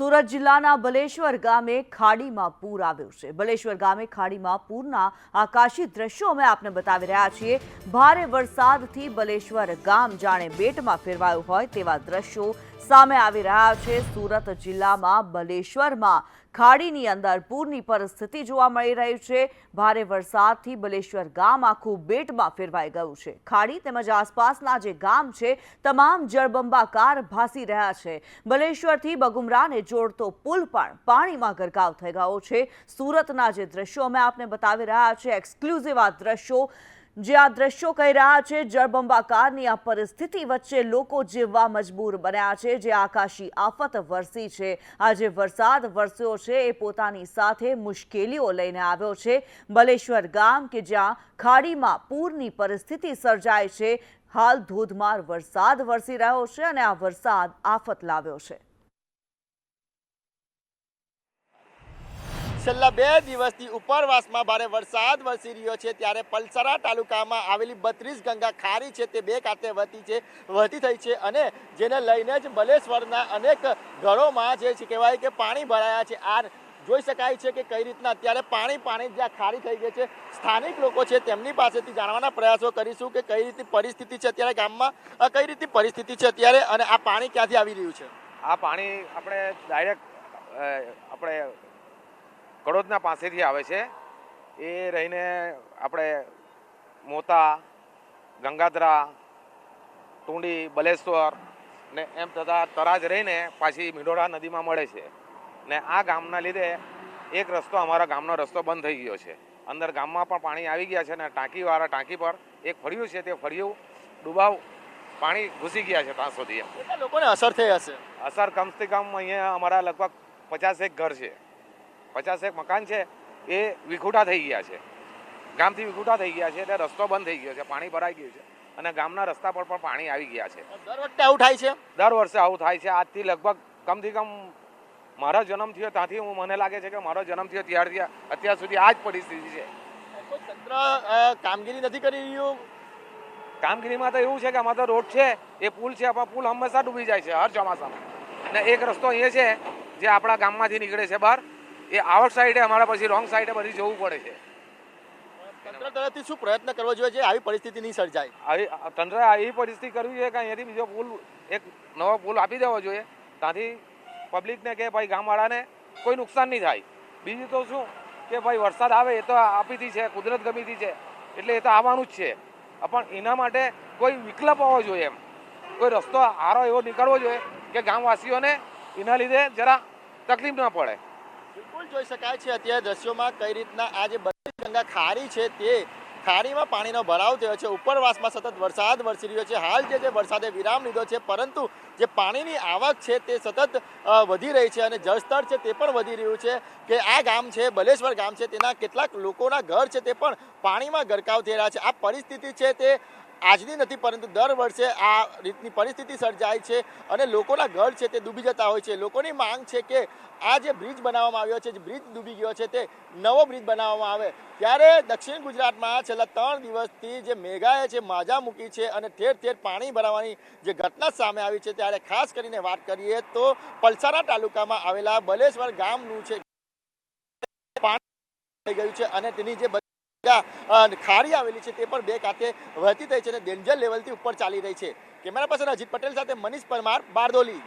સુરત જિલ્લાના બલેશ્વર ગામે ખાડીમાં પૂર આવ્યું છે. બલેશ્વર ગામે ખાડીમાં પૂરના આકાશી દ્રશ્યો અમે આપને બતાવી રહ્યા છીએ. ભારે વરસાદથી બલેશ્વર ગામ જાણે બેટમાં ફેરવાયું હોય તેવા દ્રશ્યો સામે આવી રહ્યા છે સુરત જિલ્લામાં બલેશ્વરમાં. ખાડીની અંદર પૂરની પરિસ્થિતિ જોવા મળી રહી છે. ભારે વરસાદથી બલેશ્વર ગામ આખું બેટમાં ફેરવાઈ ગયું છે. ખાડી તેમજ આસપાસના જે ગામ છે, તમામ જળબંબાકાર ભાસી રહ્યા છે. બલેશ્વરથી બગુમરાને જોડતો પુલ પણ પાણીમાં ગરકાવ થઈ ગયો છે. સુરતના જે દ્રશ્યો અમે આપને બતાવી રહ્યા છે એક્સક્લુઝિવ આ દ્રશ્યો જે આ દ્રશ્યો કહી રહ્યા છે, જળબંબાકારની આ પરિસ્થિતિ વચ્ચે લોકો જીવવા મજબૂર બન્યા છે, જે આકાશી આફત વરસી છે. આ જે વરસાદ વરસ્યો છે, એ પોતાની સાથે મુશ્કેલીઓ લઈને આવ્યો છે. બલેશ્વર ગામ કે જ્યાં ખાડીમાં પૂરની પરિસ્થિતિ સર્જાય છે, હાલ ધોધમાર વરસાદ વરસી રહ્યો છે અને આ વરસાદ આફત લાવ્યો છે. છેલ્લા બે દિવસથી ઉપરવાસમાં ભારે વરસાદ વરસી રહ્યો છે ત્યારે પલસરા તાલુકામાં આવેલી બત્રીસ ગંગા ખારી છે તે બે કાંઠે વધી છે, વહતી થઈ છે અને જેને લઈને જ બલેશ્વરના અનેક ઘરોમાં જે છે કહેવાય કે પાણી ભરાયા છે. આ જોઈ શકાય છે કે કઈ રીતના અત્યારે પાણી પાણી જ્યાં ખારી થઈ ગઈ છે. સ્થાનિક લોકો છે તેમની પાસેથી જાણવાના પ્રયાસો કરીશું કે કઈ રીતની પરિસ્થિતિ છે અત્યારે ગામમાં કઈ રીતની પરિસ્થિતિ છે અત્યારે અને આ પાણી ક્યાંથી આવી રહ્યું છે? આ પાણી આપણે ડાયરેક્ટ આપણે કડોદના પાસેથી આવે છે. એ રહીને આપણે મોતા ગંગાધરા ટુંડી બલેશ્વર ને એમ તથા તરાજ રહીને પાછી મિડોળા નદીમાં મળે છે. ને આ ગામના લીધે એક રસ્તો અમારા ગામનો રસ્તો બંધ થઈ ગયો છે. અંદર ગામમાં પણ પાણી આવી ગયા છે ને ટાંકીવાળા ટાંકી પર એક ફળિયું છે તે ફળિયું ડૂબાવ પાણી ઘૂસી ગયા છે ત્યાં સુધી લોકોને અસર થઈ હશે? અસર કમસે કમ અહીંયા અમારા લગભગ પચાસેક ઘર છે. પચાસેક મકાન છે એ વિખૂટા થઈ ગયા છે. ગામથી વિખૂટા થઈ ગયા છે એટલે રસ્તો બંધ થઈ ગયો છે પાણી ભરાઈ ગયું છે અને ગામના રસ્તા પર પણ પાણી આવી ગયા છે. દર વખતે આવું થાય છે? દર વર્ષે આવું થાય છે. આજથી લગભગ કમથી કમ મારો જન્મ થયો ત્યાંથી હું મને લાગે છે કે મારો જન્મ થયો ત્યારથી અત્યાર સુધી આ જ પરિસ્થિતિ છે. તંત્ર કામગીરી નથી કરી રહ્યું? કામગીરીમાં તો એવું છે કે અમારો રોડ છે એ પુલ છે પણ પુલ હંમેશા ડૂબી જાય છે હર ચોમાસામાં. ને એક રસ્તો એ છે જે આપણા ગામમાંથી નીકળે છે બહાર એ આઉટ સાઈડે અમારા પછી રોંગ સાઈડે પછી જવું પડે છે. તંત્ર તરફથી શું પ્રયત્ન કરવો જોઈએ જે આવી પરિસ્થિતિ નહીં સર્જાય? આવી તંત્ર એવી પરિસ્થિતિ કરવી જોઈએ કે અહીંયાથી બીજો પુલ એક નવો પુલ આપી દેવો જોઈએ. ત્યાંથી પબ્લિકને કે ભાઈ ગામવાળાને કોઈ નુકસાન નહીં થાય. બીજું તો શું? કે ભાઈ વરસાદ આવે એ તો આપીથી છે કુદરત ગમીથી છે. એટલે એ તો આવવાનું જ છે. પણ એના માટે કોઈ વિકલ્પ હોવો જોઈએ એમ. કોઈ રસ્તો સારો એવો નીકળવો જોઈએ કે ગામવાસીઓને એના લીધે જરા તકલીફ ન પડે. બિલકુલ જોઈ શકાય છે અત્યારે દ્રશ્યોમાં કઈ રીતના આ જે ગંગા ખારી છે તે ખારીમાં પાણીનો ભરાવ થયો છે. ઉપરવાસમાં સતત વરસાદ વરસી રહ્યો છે. હાલ જે વરસાદે વિરામ લીધો છે, પરંતુ જે પાણીની આવક છે તે સતત વધી રહી છે અને જળસ્તર છે તે પણ વધી રહ્યું છે કે આ ગામ છે, બલેશ્વર ગામ છે, તેના કેટલાક લોકોના ઘર છે તે પણ પાણીમાં ગરકાવ થઈ રહ્યા છે. આ પરિસ્થિતિ છે તે આજની નથી, પરંતુ દર વર્ષે આ રીતની પરિસ્થિતિ સર્જાય છે અને લોકોના ઘર છે તે ડૂબી જતા હોય છે. લોકોની માંગ છે કે આ જે બ્રિજ બનાવવામાં આવ્યો છે, જે બ્રિજ ડૂબી ગયો છે, તે નવો બ્રિજ બનાવવામાં આવે. ત્યારે દક્ષિણ ગુજરાતમાં છેલ્લા ત્રણ દિવસથી જે મેઘાએ છે માજા મૂકી છે અને ઠેર ઠેર પાણી ભરાવાની જે ઘટના સામે આવી છે, ત્યારે ખાસ કરીને વાત કરીએ તો પલસાણા તાલુકામાં આવેલા બલેશ્વર ગામનું છે. પાણી થઈ ગયું છે અને તેની જે ખારી આવેલી છે તે પણ બે કાંઠે વહેતી થઈ છે અને ડેન્જર લેવલથી ઉપર ચાલી રહી છે. કેમેરા પર્સન અજીત પટેલ સાથે મનીષ પરમાર બારદોલી